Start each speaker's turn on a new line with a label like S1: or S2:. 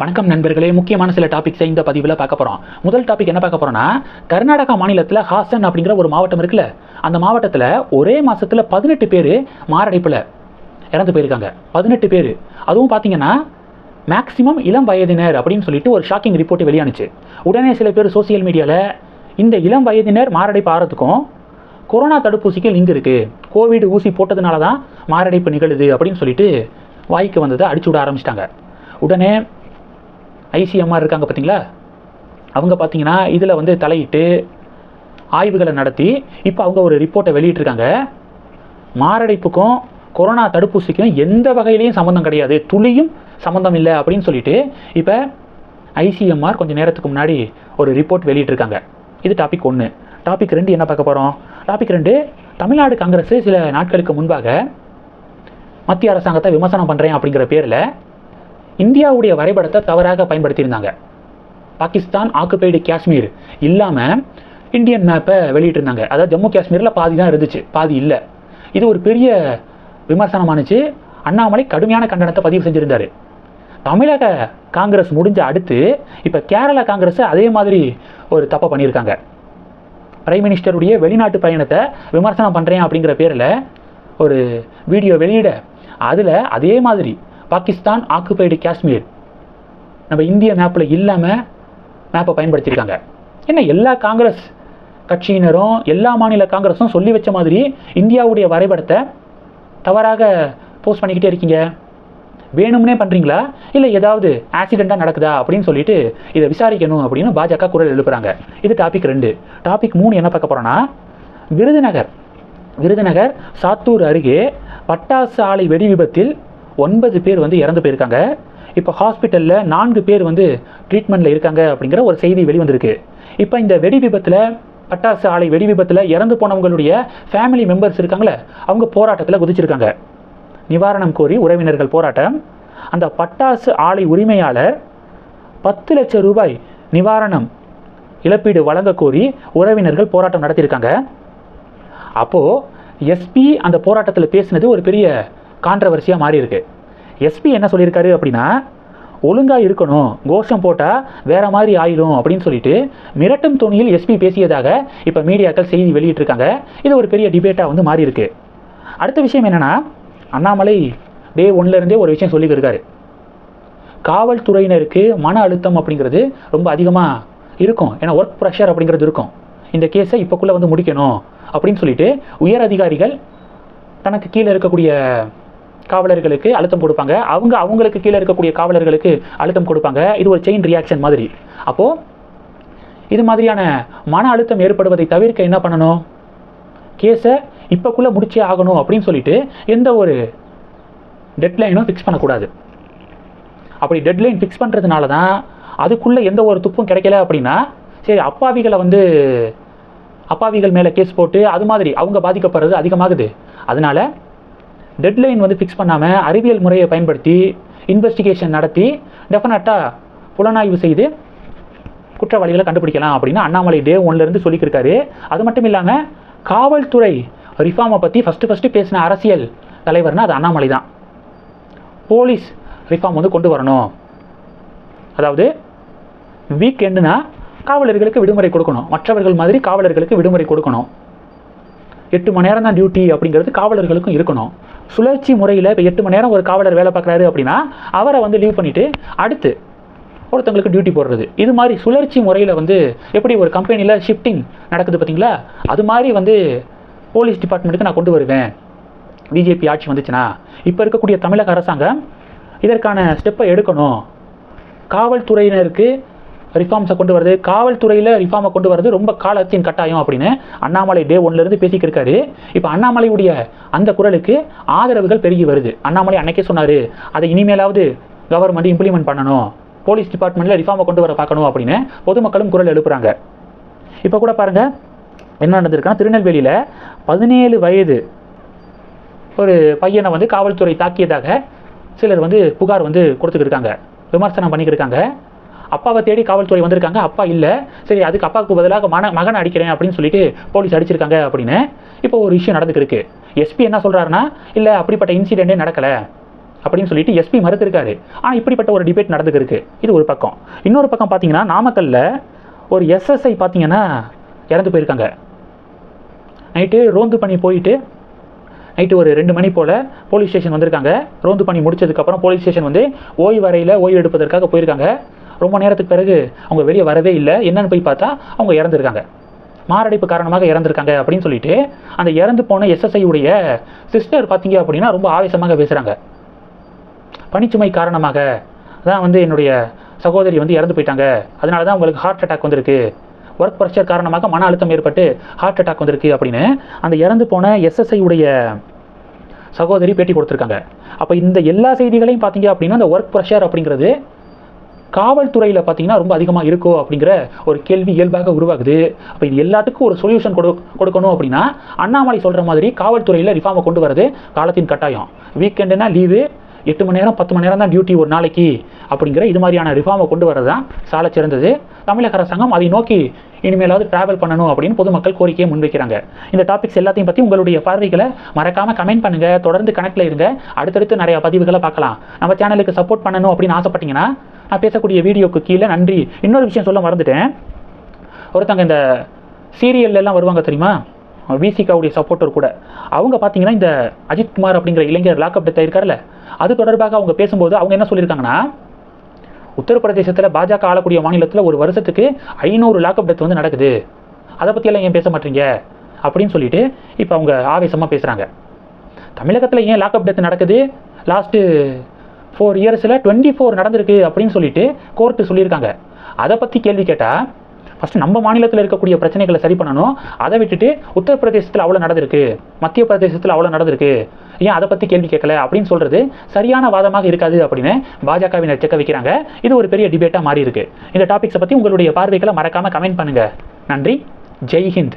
S1: வணக்கம் நண்பர்களே. முக்கியமான சில டாபிக்ஸை இந்த பதிவில் பார்க்க போகிறோம் முதல் டாபிக் என்ன பார்க்க போகிறோம்னா கர்நாடகா மாநிலத்தில் ஹாசன் அப்படிங்கிற ஒரு மாவட்டம் இருக்குல்ல. அந்த மாவட்டத்தில் ஒரே மாதத்தில் பதினெட்டு பேர் மாரடைப்பில் இறந்து போயிருக்காங்க. பதினெட்டு பேர். அதுவும் பார்த்தீங்கன்னா மேக்ஸிமம் இளம் வயதினர் அப்படின்னு சொல்லிட்டு ஒரு ஷாக்கிங் ரிப்போர்ட் வெளியானுச்சு. உடனே சில பேர் சோசியல் மீடியாவில் இந்த இளம் வயதினர் மாரடைப்பு ஆகிறதுக்கும் கொரோனா தடுப்பூசிக்கு லிங்க் இருக்குது கோவிட் ஊசி போட்டதுனால தான் மாரடைப்பு நிகழுது அப்படின்னு சொல்லிட்டு வாய்க்கு வந்ததை அடிச்சு விட ஆரம்பிச்சிட்டாங்க. உடனே ஐசிஎம்ஆர் இருக்காங்க பார்த்தீங்களா? அவங்க பார்த்தீங்கன்னா இதில் வந்து தலையிட்டு ஆய்வுகளை நடத்தி இப்போ அவங்க ஒரு ரிப்போர்ட்டை வெளியிட்டிருக்காங்க. மாரடைப்புக்கும் கொரோனா தடுப்பூசிக்கும் எந்த வகையிலையும் சம்மந்தம் கிடையாது. துளியும் சம்மந்தம் இல்லை அப்படின்னு சொல்லிட்டு இப்போ ஐசிஎம்ஆர் கொஞ்சம் நேரத்துக்கு முன்னாடி ஒரு ரிப்போர்ட் வெளியிட்டிருக்காங்க. இது டாபிக் ஒன்று டாபிக் ரெண்டு என்ன பார்க்க போகிறோம் டாபிக் ரெண்டு தமிழ்நாடு காங்கிரஸ் சில நாட்களுக்கு முன்பாக மத்திய அரசாங்கத்தை விமர்சனம் பண்ணுறேன் அப்படிங்கிற பேரில் இந்தியாவுடைய வரைபடத்தை தவறாக பயன்படுத்தியிருந்தாங்க. பாகிஸ்தான் ஆக்குபைடு காஷ்மீர் இல்லாமல் இந்தியன் மேப்பை வெளியிட்டிருந்தாங்க. அதாவது ஜம்மு காஷ்மீரில் பாதி தான் இருந்துச்சு. பாதி இல்லை. இது ஒரு பெரிய விமர்சனமானுச்சு அண்ணாமலை கடுமையான கண்டனத்தை பதிவு செஞ்சுருந்தார். தமிழக காங்கிரஸ் முடிஞ்ச அடுத்து இப்போ கேரளா காங்கிரஸ் அதே மாதிரி ஒரு தப்பை பண்ணியிருக்காங்க. பிரைம் மினிஸ்டருடைய வெளிநாட்டு பயணத்தை விமர்சனம் பண்ணுறேன் அப்படிங்கிற பேரில் ஒரு வீடியோ வெளியிட அதில் அதே மாதிரி பாகிஸ்தான் ஆக்குபைடு காஷ்மீர். நம்ம இந்திய மேப்பில் இல்லாமல் மேப்பை பயன்படுத்தியிருக்காங்க. என்ன எல்லா காங்கிரஸ் கட்சியினரும் எல்லா மாநில காங்கிரஸும் சொல்லி வச்ச மாதிரி இந்தியாவுடைய வரைபடத்தை தவறாக போஸ்ட் பண்ணிக்கிட்டே இருக்கீங்க. வேணும்னே பண்ணுறீங்களா இல்லை ஏதாவது ஆக்சிடெண்ட்டாக நடக்குதா? அப்படின்னு சொல்லிட்டு இதை விசாரிக்கணும் அப்படின்னு பாஜக குரல் எழுப்புறாங்க. இது டாபிக் ரெண்டு. டாபிக் மூணு என்ன பார்க்க போகிறோன்னா விருதுநகர். விருதுநகர் சாத்தூர் அருகே பட்டாசு ஆலை வெடி விபத்தில் ஒன்பது பேர் வந்து இறந்து போயிருக்காங்க. இப்போ ஹாஸ்பிட்டலில் நான்கு பேர் வந்து ட்ரீட்மெண்ட்டில் இருக்காங்க அப்படிங்கிற ஒரு செய்தி வெளிவந்திருக்கு. இப்போ இந்த வெடி விபத்தில் பட்டாசு ஆலை வெடி விபத்தில் இறந்து போனவங்களுடைய ஃபேமிலி மெம்பர்ஸ் இருக்காங்களே அவங்க போராட்டத்தில் குதிச்சிருக்காங்க. நிவாரணம் கோரி உறவினர்கள் போராட்டம். அந்த பட்டாசு ஆலை உரிமையாளர் பத்து லட்சம் ரூபாய் நிவாரணம் இழப்பீடு வழங்க கோரி உறவினர்கள் போராட்டம் நடத்தியிருக்காங்க. அப்போது எஸ்பி அந்த போராட்டத்தில் பேசினது ஒரு பெரிய கான்ட்ரவர்சியாக மாறி இருக்கு. எஸ்பி என்ன சொல்லியிருக்காரு அப்படின்னா ஒழுங்காக இருக்கணும். கோஷம் போட்டால் வேற மாதிரி ஆயிடும் அப்படின்னு சொல்லிட்டு மிரட்டும் துணியில் எஸ்பி பேசியதாக இப்போ மீடியாக்கள் செய்தி வெளியிட்டிருக்காங்க. இது ஒரு பெரிய டிபேட்டாக வந்து மாறி இருக்கு. அடுத்த விஷயம் என்னென்னா அண்ணாமலை டே ஒன்லேருந்தே ஒரு விஷயம் சொல்லிக்கிருக்காரு காவல்துறையினருக்கு மன அழுத்தம் அப்படிங்கிறது ரொம்ப அதிகமாக இருக்கும். ஏன்னா ஒர்க் ப்ரெஷர் அப்படிங்கிறது இருக்கும். இந்த கேஸை இப்போக்குள்ளே வந்து முடிக்கணும் அப்படின்னு சொல்லிட்டு உயர் அதிகாரிகள் தனக்கு கீழே இருக்கக்கூடிய காவலர்களுக்கு அழுத்தம் கொடுப்பாங்க. அவங்க அவங்களுக்கு கீழே இருக்கக்கூடிய காவலர்களுக்கு அழுத்தம் கொடுப்பாங்க. இது ஒரு செயின் ரியாக்ஷன் மாதிரி. அப்போது இது மாதிரியான மன அழுத்தம் ஏற்படுவதை தவிர்க்க என்ன பண்ணணும்? கேஸை இப்போக்குள்ளே முடிச்சே ஆகணும் அப்படின்னு சொல்லிட்டு எந்த ஒரு டெட்லைனும் ஃபிக்ஸ் பண்ணக்கூடாது. அப்படி டெட்லைன் ஃபிக்ஸ் பண்ணுறதுனால தான் அதுக்குள்ளே எந்த ஒரு துப்பும் கிடைக்கல அப்படின்னா சரி அப்பாவிகளை வந்து அப்பாவிகள் மேலே கேஸ் போட்டு அது மாதிரி அவங்க பாதிக்கப்படுறது அதிகமாகுது. அதனால டெட்லைன் வந்து ஃபிக்ஸ் பண்ணாமல் அறிவியல் முறையை பயன்படுத்தி இன்வெஸ்டிகேஷன் நடத்தி டெஃபினட்டாக புலனாய்வு செய்து குற்றவாளிகளை கண்டுபிடிக்கலாம் அப்படின்னு அண்ணாமலை டே ஒன்லேருந்து சொல்லிக்கிருக்காரு. அது மட்டும் இல்லாமல் காவல்துறை ரிஃபார்மை பற்றி ஃபஸ்ட்டு ஃபஸ்ட்டு பேசின அரசியல் தலைவர்னால் அது அண்ணாமலை தான். போலீஸ் ரிஃபார்ம் வந்து கொண்டு வரணும். அதாவது வீக் எண்டுனா காவலர்களுக்கு விடுமுறை கொடுக்கணும். மற்றவர்கள் மாதிரி காவலர்களுக்கு விடுமுறை கொடுக்கணும். எட்டு மணி நேரம் தான் டியூட்டி அப்படிங்கிறது காவலர்களுக்கும் இருக்கணும். சுழற்சி முறையில் இப்போ எட்டு மணி நேரம் ஒரு காவலர் வேலை பார்க்குறாரு அப்படின்னா அவரை வந்து லீவ் பண்ணிவிட்டு அடுத்து ஒருத்தங்களுக்கு டியூட்டி போடுறது. இது மாதிரி சுழற்சி முறையில் வந்து எப்படி ஒரு கம்பெனியில் ஷிஃப்டிங் நடக்குது பார்த்தீங்களா? அது மாதிரி வந்து போலீஸ் டிபார்ட்மெண்ட்டுக்கு நான் கொண்டு வருவேன். பிஜேபி ஆட்சி வந்துச்சுன்னா இப்போ இருக்கக்கூடிய தமிழக அரசாங்கம் இதற்கான ஸ்டெப்பை எடுக்கணும். காவல்துறையினருக்கு ரிஃபார்ம்ஸை கொண்டு வருது. காவல்துறையில் ரிஃபார்மை கொண்டு வருது ரொம்ப காலத்தின் கட்டாயம் அப்படின்னு அண்ணாமலை டே ஒன்லேருந்து பேசிக்கிட்டு இப்போ அண்ணாமலையுடைய அந்த குரலுக்கு ஆதரவுகள் பெருகி வருது. அண்ணாமலை அன்னைக்கே சொன்னார் அதை இனிமேலாவது கவர்மெண்ட் இம்ப்ளிமெண்ட் பண்ணணும். போலீஸ் டிபார்ட்மெண்ட்டில் ரிஃபார்மை கொண்டு வர பார்க்கணும் அப்படின்னு பொதுமக்களும் குரல் எழுப்புறாங்க. இப்போ கூட பாருங்கள் என்ன நடந்திருக்குன்னா திருநெல்வேலியில் பதினேழு வயது ஒரு பையனை வந்து காவல்துறை தாக்கியதாக சிலர் வந்து புகார் வந்து கொடுத்துக்கிட்டு இருக்காங்க. விமர்சனம் பண்ணிக்கிருக்காங்க அப்பாவை தேடி காவல்துறை வந்திருக்காங்க. அப்பா இல்லை. சரி அதுக்கு அப்பாவுக்கு பதிலாக மன மகனை அடிக்கிறேன் அப்படின்னு சொல்லிட்டு போலீஸ் அடிச்சிருக்காங்க அப்படின்னு இப்போ ஒரு விஷயம் நடந்துக்கிருக்கு. எஸ்பி என்ன சொல்கிறாருன்னா இல்லை அப்படிப்பட்ட இன்சிடெண்ட்டே நடக்கலை. அப்படின்னு சொல்லிட்டு எஸ்பி மறுத்திருக்காரு. ஆனால் இப்படிப்பட்ட ஒரு டிபேட் நடந்துருக்கு இது ஒரு பக்கம். இன்னொரு பக்கம் பார்த்தீங்கன்னா நாமக்கல்ல ஒரு எஸ்எஸ்ஐ பார்த்தீங்கன்னா இறந்து போயிருக்காங்க. நைட்டு ரோந்து பண்ணி போயிட்டு நைட்டு ஒரு ரெண்டு மணி போல் போலீஸ் ஸ்டேஷன் வந்திருக்காங்க. ரோந்து பண்ணி முடிச்சதுக்கப்புறம் போலீஸ் ஸ்டேஷன் வந்து ஓய்வு வரையில் ஓய்வு எடுப்பதற்காக போயிருக்காங்க. ரொம்ப நேரத்துக்கு பிறகு அவங்க வெளியே வரவே இல்லை. என்னன்னு போய் பார்த்தா அவங்க இறந்துருக்காங்க. மாரடைப்பு காரணமாக இறந்துருக்காங்க அப்படின்னு சொல்லிட்டு அந்த இறந்து போன எஸ்எஸ்ஐ உடைய சிஸ்டர் பார்த்தீங்க அப்படின்னா ரொம்ப ஆவேசமாக பேசுகிறாங்க பனிச்சுமை காரணமாக தான் வந்து என்னுடைய சகோதரி வந்து இறந்து போயிட்டாங்க. அதனால தான் உங்களுக்கு ஹார்ட் அட்டாக் வந்திருக்கு. ஒர்க் ப்ரெஷர் காரணமாக மன அழுத்தம் ஏற்பட்டு ஹார்ட் அட்டாக் வந்திருக்கு அப்படின்னு அந்த இறந்து போன எஸ்எஸ்ஐ உடைய சகோதரி பேட்டி கொடுத்துருக்காங்க. அப்போ இந்த எல்லா செய்திகளையும் பார்த்தீங்க அப்படின்னா அந்த ஒர்க் ப்ரெஷர் அப்படிங்கிறது காவல்துறையில் பார்த்தீங்கன்னா ரொம்ப அதிகமாக இருக்கோ அப்படிங்கிற ஒரு கேள்வி இயல்பாக உருவாகுது. அப்போ இது எல்லாத்துக்கும் ஒரு சொல்யூஷன் கொடு கொடுக்கணும் அப்படின்னா அண்ணாமலை சொல்கிற மாதிரி காவல்துறையில் ரிஃபார்மை கொண்டு வரது காலத்தின் கட்டாயம். வீக்கெண்டுனா லீவு எட்டு மணி நேரம் பத்து மணி நேரம் தான் டியூட்டி ஒரு நாளைக்கு அப்படிங்கிற இது மாதிரியான ரிஃபார்மை கொண்டு வரது தான் சால சிறந்தது. தமிழக அரசாங்கம் அதை நோக்கி இனிமேலாவது டிராவல் பண்ணணும் அப்படின்னு பொதுமக்கள் கோரிக்கையை முன்வைக்கிறாங்க. இந்த டாபிக்ஸ் எல்லாத்தையும் பற்றி உங்களுடைய பார்வைகளை மறக்காமல் கமெண்ட் பண்ணுங்கள் தொடர்ந்து கணக்கில் இருங்க. அடுத்தடுத்து நிறைய பதிவுகளை பார்க்கலாம். நம்ம சேனலுக்கு சப்போர்ட் பண்ணணும் அப்படின்னு ஆசைப்பட்டீங்கன்னா பேசக்கூடிய வீடியோக்கு கீழே நன்றி. இன்னொரு விஷயம் சொல்ல மறந்துட்டேன். ஒருத்தங்க இந்த சீரியல்லாம் எல்லாம் வருவாங்க தெரியுமா? விசிகாவுடைய சப்போர்ட்டர் கூட. அவங்க பார்த்தீங்கன்னா இந்த அஜித் குமார் அப்படிங்கிற இளைஞர் லாக்அப் டெத் ஆயிருக்காருல்ல. அது தொடர்பாக அவங்க பேசும்போது அவங்க என்ன சொல்லியிருக்காங்கன்னா உத்தரப்பிரதேசத்தில் பாஜக ஆளக்கூடிய மாநிலத்தில் ஒரு வருஷத்துக்கு ஐநூறு லாக்அப் டெத் வந்து நடக்குது. அதை பற்றியெல்லாம் ஏன் பேச மாட்டீங்க? அப்படின்னு சொல்லிட்டு இப்போ அவங்க ஆவேசமாக பேசுகிறாங்க தமிழகத்தில் ஏன் லாக்அப் டெத் நடக்குது? லாஸ்ட்டு ஃபோர் இயர்ஸில் டுவெண்ட்டி ஃபோர் நடந்திருக்கு அப்படின்னு சொல்லிட்டு கோர்ட்டு சொல்லியிருக்காங்க. அதை பற்றி கேள்வி கேட்டால் ஃபஸ்ட்டு நம்ம மாநிலத்தில் இருக்கக்கூடிய பிரச்சனைகளை சரி பண்ணணும். அதை விட்டுட்டு உத்தரப்பிரதேசத்தில் அவ்வளோ நடந்திருக்கு. மத்திய பிரதேசத்தில் அவ்வளோ நடந்திருக்கு. ஏன் அதை பற்றி கேள்வி கேட்கல அப்படின்னு சொல்கிறது சரியான வாதமாக இருக்காது அப்படின்னு பாஜகவினர் செக்க வைக்கிறாங்க. இது ஒரு பெரிய டிபேட்டாக மாறி இருக்கு இந்த டாபிக்ஸை பற்றி உங்களுடைய பார்வைகளை மறக்காமல் கமெண்ட் பண்ணுங்கள் நன்றி. ஜெய்ஹிந்த்